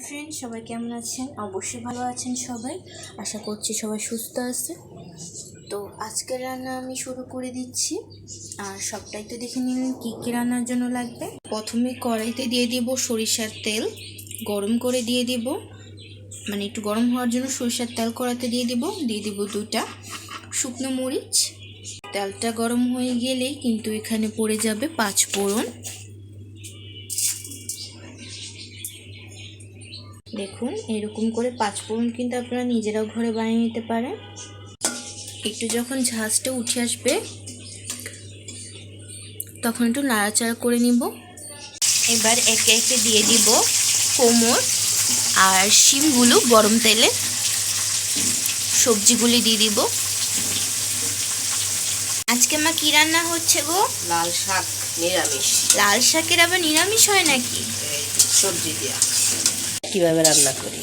Friend সবাই কেমন আছেন? অবশ্যই ভালো আছেন সবাই। আশা করছি সবাই সুস্থ আছে। তো আজকের রান্না আমি শুরু করে দিচ্ছি। আর সবটাই তো দেখে নিন কী কী রান্নার জন্য লাগবে। প্রথমে কড়াইতে দিয়ে দিব সরিষার তেল। গরম করে দিয়ে দিব। মানে একটু গরম হওয়ার জন্য সরিষার তেল কড়াতে দিয়ে দিব। দিয়ে দিব দুটা শুকনো মরিচ। তেলটা গরম হয়ে গেলেই কিন্তু এখানে পড়ে যাবে পাঁচ ফোড়ন। দেখুন, এরকম করে পাঁচ ফোড়ন কিন্তু আপনারা নিজেরাও ঘরে বানিয়ে নিতে পারেন। একটু যখন ঝাঁজটা উঠে আসবে, তখন একটু নাড়াচাড়া করে নিব। এবার একে একে দিয়ে দিব কোমর আর শিমগুলো গরম তেলে। সবজিগুলি দিয়ে দিব। আজকে মা কি রান্না হচ্ছে গো? লাল শাক নিরামিষ। লাল শাকের আবার নিরামিষ হয় নাকি? সবজি দিয়া। কীভাবে রান্না করি?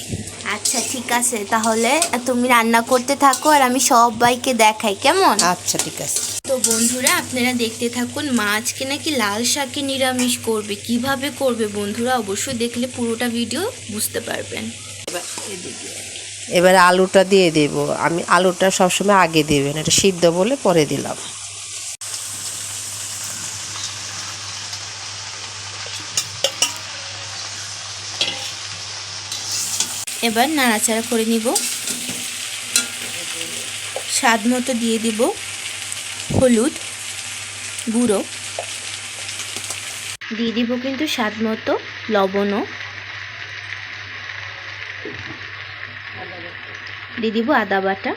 আচ্ছা ঠিক আছে তাহলে তুমি রান্না করতে থাকো আর আমি সবাইকে দেখাই কেমন? আচ্ছা ঠিক আছে। তো বন্ধুরা আপনারা দেখতে থাকুন মা আজকে নাকি লাল শাকে নিরামিষ করবে কীভাবে করবে বন্ধুরা অবশ্যই দেখলে পুরোটা ভিডিও বুঝতে পারবেন। এবার এদিকে। এবারে আলুটা দিয়ে দেব। আমি আলুটা সবসময় আগে দেবেন এটা সিদ্ধ বলে পরে দিলাম। এবার নাড়াচাড়া করে নিব। স্বাদ মতো দিয়ে দিব হলুদ গুঁড়ো। দিয়ে দিব কিন্তু স্বাদ মতো লবণও। দিয়ে দিব আদা বাটা।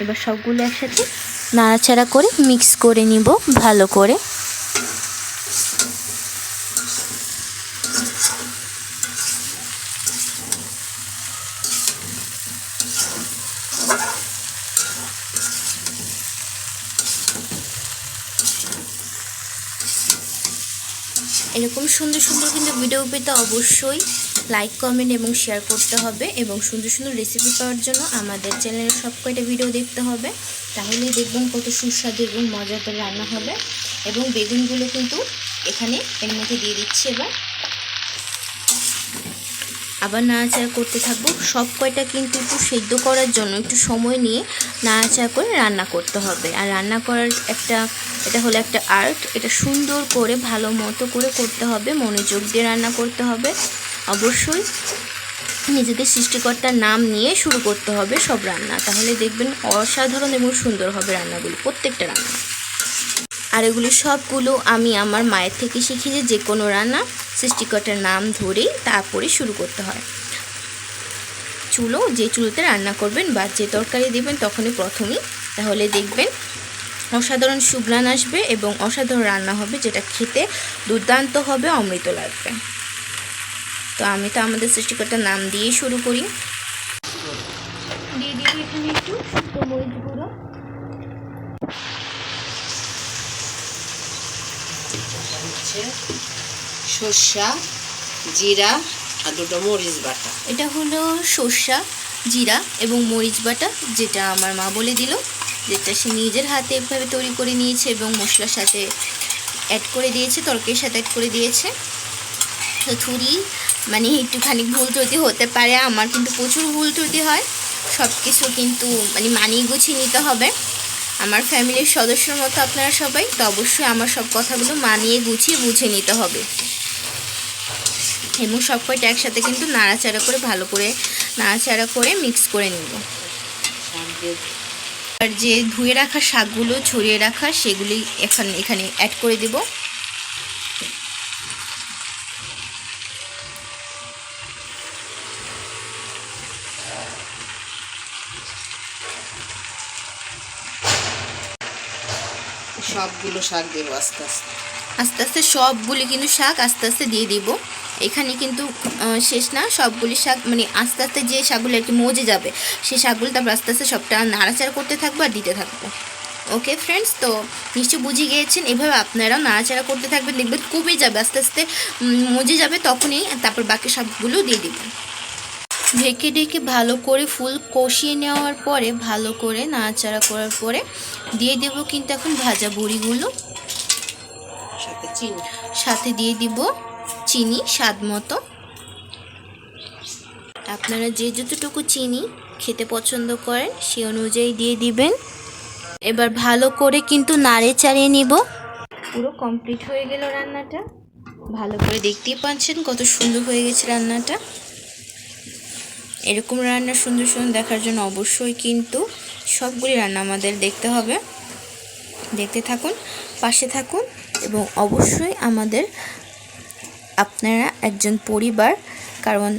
এবার সবগুলো একসাথে নাড়াচাড়া করে মিক্স করে নিব ভালো করে। এরকম সুন্দর সুন্দর কিন্তু ভিডিও পেতে অবশ্যই লাইক কমেন্ট এবং শেয়ার করতে হবে এবং সুন্দর সুন্দর রেসিপি পাওয়ার জন্য আমাদের চ্যানেলের সব কয়টা ভিডিও দেখতে হবে তাহলে দেখবেন কত সুস্বাদু এবং মজাদার রান্না হবে এবং বেগুনগুলো কিন্তু এখানে এর মধ্যে দিয়ে দিচ্ছি এবার। আবার নাড়াচাড়া করতে থাকব। সব কয়টা কিন্তু একটু সেদ্ধ করার জন্য একটু সময় নিয়ে নাড়াচাড়া করে রান্না করতে হবে। আর রান্না করার একটা, এটা হলো একটা আর্ট। এটা সুন্দর করে, ভালো মতো করে করতে হবে। মনোযোগ দিয়ে রান্না করতে হবে। অবশ্যই নিজেদের সৃষ্টিকর্তার নাম নিয়ে শুরু করতে হবে সব রান্না। তাহলে দেখবেন অসাধারণ এবং সুন্দর হবে রান্নাগুলো, প্রত্যেকটা রান্না। আর এগুলি সবগুলো আমি আমার মায়ের থেকে শিখি যে যে কোনো রান্না সৃষ্টিকর্তার নাম ধরেই তারপরে শুরু করতে হয়। চুলো, যে চুলোতে রান্না করবেন বা যে তরকারি দেবেন তখনই প্রথমেই তাহলে দেখবেন অসাধারণ সুগ্রান আসবে এবং অসাধারণ রান্না হবে যেটা খেতে দুর্দান্ত হবে, অমৃত লাগবে। তো আমি তো আমাদের সৃষ্টিকর্তার নাম দিয়েই শুরু করি। দিয়ে দিবি এখানে একটু মরিচ গুঁড়ো। হচ্ছে সর্ষা, জিরা আর দুটো মরিচ বাটা। এটা হলো সর্ষা, জিরা এবং মরিচ বাটা, যেটা আমার মা বলে দিল, যেটা সে নিজের হাতে এভাবে তৈরি করে নিয়েছে এবং মশলার সাথে অ্যাড করে দিয়েছে, তরকারির সাথে অ্যাড করে দিয়েছে। তো ছুরি মানে একটুখানি ভুল ত্রুটি হতে পারে, আমার কিন্তু প্রচুর ভুল ত্রুটি হয়। সব কিছু কিন্তু মানে মানিয়ে গুছিয়ে নিতে হবে। আমার ফ্যামিলির সদস্যর মতো আপনারা সবাই, তো অবশ্যই আমার সব কথাগুলো মানিয়ে গুছিয়ে বুঝে নিতে হবে। এবং সব কয়টা একসাথে কিন্তু নাড়াচাড়া করে, ভালো করে নাড়াচাড়া করে মিক্স করে নিব। আর যে ধুয়ে রাখা শাকগুলো, ছড়িয়ে রাখা, সেগুলি এখানে এখানে অ্যাড করে দেব। সবগুলো শাক দেবো আস্তে আস্তে। আস্তে আস্তে সবগুলি কিন্তু শাক আস্তে আস্তে দিয়ে দিব। এখানে কিন্তু শেষ না, সবগুলি শাক মানে আস্তে আস্তে যে শাকগুলো আর কি মজে যাবে, সেই শাকগুলো তারপর আস্তে আস্তে সবটা নাড়াচাড়া করতে থাকব আর দিতে থাকব। ওকে ফ্রেন্ডস, তো নিশ্চয়ই বুঝে গিয়েছেন, এভাবে আপনারাও নাড়াচাড়া করতে থাকবেন, দেখবেন কমে যাবে, আস্তে আস্তে মজে যাবে তখনই, তারপর বাকি সবগুলো দিয়ে দিবেন ঢেকে ঢেকে ভালো করে ফুল কষিয়ে নেওয়ার পরে ভালো করে নাড়াচাড়া করার পরে দিয়ে দেব কিন্তু এখন ভাজা বড়িগুলো। সাথে চিনি। সাথে দিয়ে দিব চিনি স্বাদ মতো। আপনারা যে যতটুকু চিনি খেতে পছন্দ করেন সে অনুযায়ী দিয়ে দিবেন। এবার ভালো করে কিন্তু নাড়ে চাড়িয়ে নিব। পুরো কমপ্লিট হয়ে গেল রান্নাটা। ভালো করে দেখতেই পাচ্ছেন কত সুন্দর হয়ে গেছে রান্নাটা। এরকম রান্না সুন্দর সুন্দর দেখার জন্য অবশ্যই কিন্তু সবগুলি রান্না আমাদের দেখতে হবে। দেখতে থাকুন, পাশে থাকুন এবং অবশ্যই আমাদের আপনারা একজন পরিবার, কারণ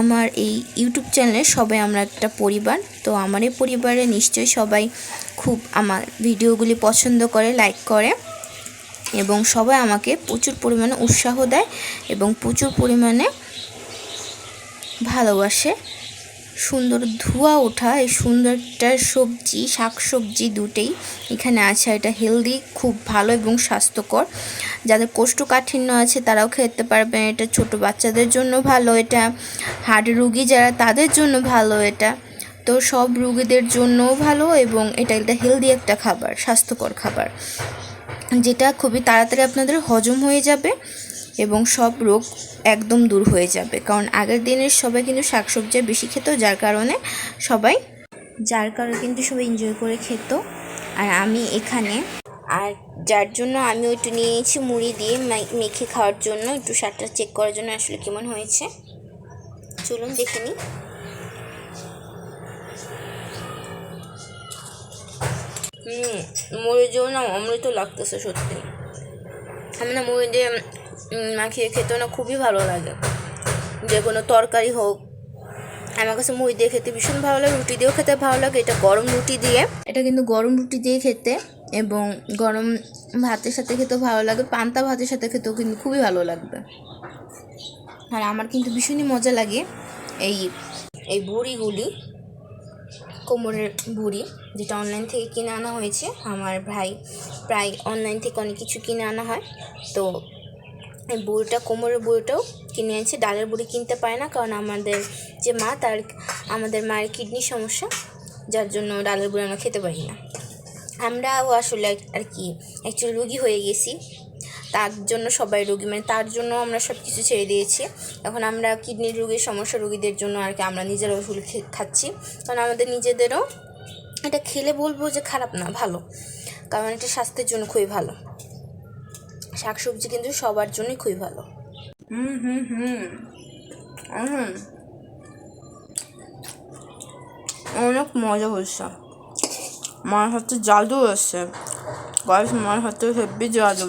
আমার এই ইউটিউব চ্যানেলে সবাই আমরা একটা পরিবার, তো আমার এই পরিবারে নিশ্চয়ই সবাই খুব আমার ভিডিওগুলি পছন্দ করে লাইক করে এবং সবাই আমাকে প্রচুর পরিমাণে উৎসাহ দেয় এবং প্রচুর পরিমাণে ভালোবাসে। সুন্দর ধোয়া ওঠা, এই সুন্দরটা সবজি শাক সবজি দুটেই এখানে আছে। এটা হেলদি খুব ভালো এবং স্বাস্থ্যকর। যাদের কোষ্ঠকাঠিন্য আছে তারাও খেতে পারবেন এটা ছোট বাচ্চাদের জন্য ভালো, এটা হার্ট রুগী যারা তাদের জন্য ভালো এটা। তো সব রুগীদের জন্যও ভালো এবং এটা একটা হেলদি একটা খাবার, স্বাস্থ্যকর খাবার। যেটা খুবই তাড়াতাড়ি আপনাদের হজম হয়ে যাবে। এবং সব রোগ একদম দূর হয়ে যাবে। কারণ আগের দিনের সবাই কিন্তু শাকসবজি বেশি খেত, যার কারণে সবাই, যার কারণে কিন্তু সবাই এনজয় করে খেত। আর আমি এখানে, আর যার জন্য আমি ওইটু নিয়েছি মুড়ি দিয়ে মেখে খাওয়ার জন্য, একটু স্বাদটা চেক করার জন্য আসলে কেমন হয়েছে। চলুন দেখে নিই। হুম মুড়ি দিয়েও না অমৃত লাগতেছে সত্যি। আমি না মুড়ি দিয়ে মাখিয়ে খেতে না খুবই ভালো লাগে। যে কোনো তরকারি হোক, আমার কাছে মুড়ি দিয়ে খেতে ভীষণ ভালো লাগে, রুটি দিয়েও খেতে ভালো লাগে, এটা গরম রুটি দিয়ে। এটা কিন্তু গরম রুটি দিয়ে খেতে এবং গরম ভাতের সাথে খেতেও ভালো লাগে, পান্তা ভাতের সাথে খেতেও কিন্তু খুবই ভালো লাগবে। আর আমার কিন্তু ভীষণই মজা লাগে এই এই বুড়িগুলি, কোমরের বুড়ি, যেটা অনলাইন থেকে কিনে আনা হয়েছে। আমার ভাই প্রায় অনলাইন থেকে অনেক কিছু কিনে আনা হয়। তো বুড়িটা, কোমরের বুড়িটাও কিনে এনেছি। ডালের বুড়ি কিনতে পারে না, কারণ আমাদের যে মা, তার, আমাদের মায়ের কিডনির সমস্যা, যার জন্য ডালের বুড়ি আমরা খেতে পারি না। আমরাও আসলে আর কি অ্যাকচুয়ালি রুগী হয়ে গেছি। তার জন্য সবাই রুগী মানে তার জন্য আমরা সব কিছু ছেড়ে দিয়েছি। এখন আমরা কিডনির রোগীর সমস্যা রুগীদের জন্য আর কি আমরা নিজেরা ওষুধ খাচ্ছি। কারণ আমাদের নিজেদেরও এটা খেলে বলব যে খারাপ না, ভালো। কারণ এটা স্বাস্থ্যের জন্য খুবই ভালো। শাকসবজি কিন্তু সবার জন্যই খুবই ভালো। হুম হুম হুম। হুম। অনেক মজা হচ্ছে মার হাতে জাদু আছে। গাইস মার হাতে হেভি জাদু।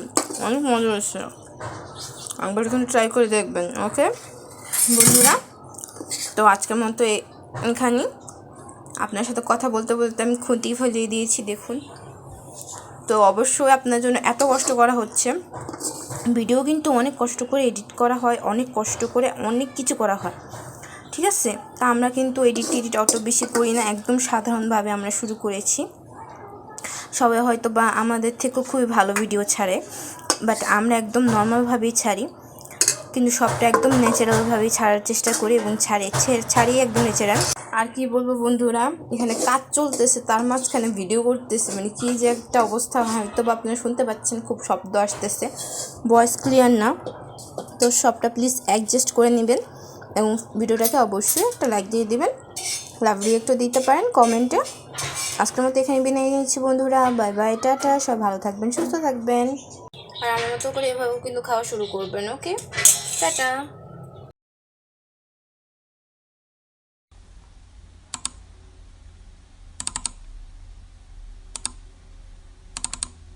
অনেক মজা হচ্ছে একবার কিন্তু ট্রাই করে দেখবেন ওকে বন্ধুরা, তো আজকের মতো এখানেই। আপনার সাথে কথা বলতে বলতে আমি খুঁটি ফেলিয়ে দিয়েছি, দেখুন। তো অবশ্যই আপনার জন্য এত কষ্ট করা হচ্ছে। ভিডিও কিন্তু অনেক কষ্ট করে এডিট করা হয়, অনেক কষ্ট করে অনেক কিছু করা হয়। ঠিক আছে? তা আমরা কিন্তু এডিট টেডিট অত বেশি করি না, একদম সাধারণভাবে আমরা শুরু করেছি। সবাই হয়তো বা আমাদের থেকেও খুবই ভালো ভিডিও ছাড়ে, বাট আমরা একদম নর্মালভাবেই ছাড়ি। কিন্তু সবটা একদম ন্যাচারালভাবেই ছাড়ার চেষ্টা করি এবং ছাড়ে ছাড়িয়ে একদম ন্যাচারাল। আর কি বলব বন্ধুরা? এখানে কাজ চলতেছে, তার মাঝখানে ভিডিও করতেছে। মানে কি যে একটা অবস্থা, হয়তো বা আপনারা শুনতে পাচ্ছেন, খুব শব্দ আসতেছে। ভয়েস ক্লিয়ার না। তো সবটা প্লিজ অ্যাডজাস্ট করে নেবেন এবং ভিডিওটাকে অবশ্যই একটা লাইক দিয়ে দিবেন। লাভ রিয়েক্টও দিতে পারেন কমেন্টে আজকের মতো এখানে বিদায় নিচ্ছি বন্ধুরা। Bye bye tata. সব ভালো থাকবেন, সুস্থ থাকবেন। আর আমার মতো করে এভাবেও কিন্তু খাওয়া শুরু করবেন ওকে টাটা।